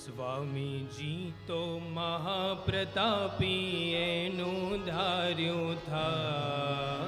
સ્વામીજી તો મહાપ્રતાપી એનું ધાર્યું થા.